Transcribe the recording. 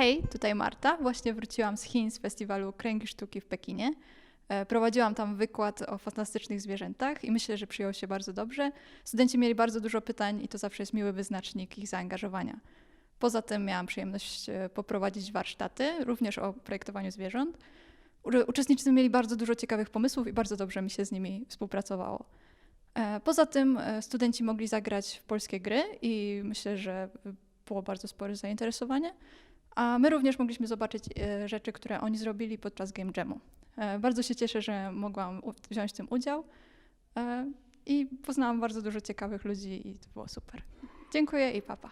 Hej, tutaj Marta. Właśnie wróciłam z Chin z festiwalu Kręgi Sztuki w Pekinie. E, Prowadziłam tam wykład o fantastycznych zwierzętach i myślę, że przyjął się bardzo dobrze. Studenci mieli bardzo dużo pytań i to zawsze jest miły wyznacznik ich zaangażowania. Poza tym miałam przyjemność e, poprowadzić warsztaty, również o projektowaniu zwierząt. Uczestnicy mieli bardzo dużo ciekawych pomysłów i bardzo dobrze mi się z nimi współpracowało. E, Poza tym studenci mogli zagrać w polskie gry i myślę, że było bardzo spore zainteresowanie. A my również mogliśmy zobaczyć e, rzeczy, które oni zrobili podczas Game Jamu. E, Bardzo się cieszę, że mogłam wziąć w tym udział e, i poznałam bardzo dużo ciekawych ludzi i to było super. Dziękuję i papa.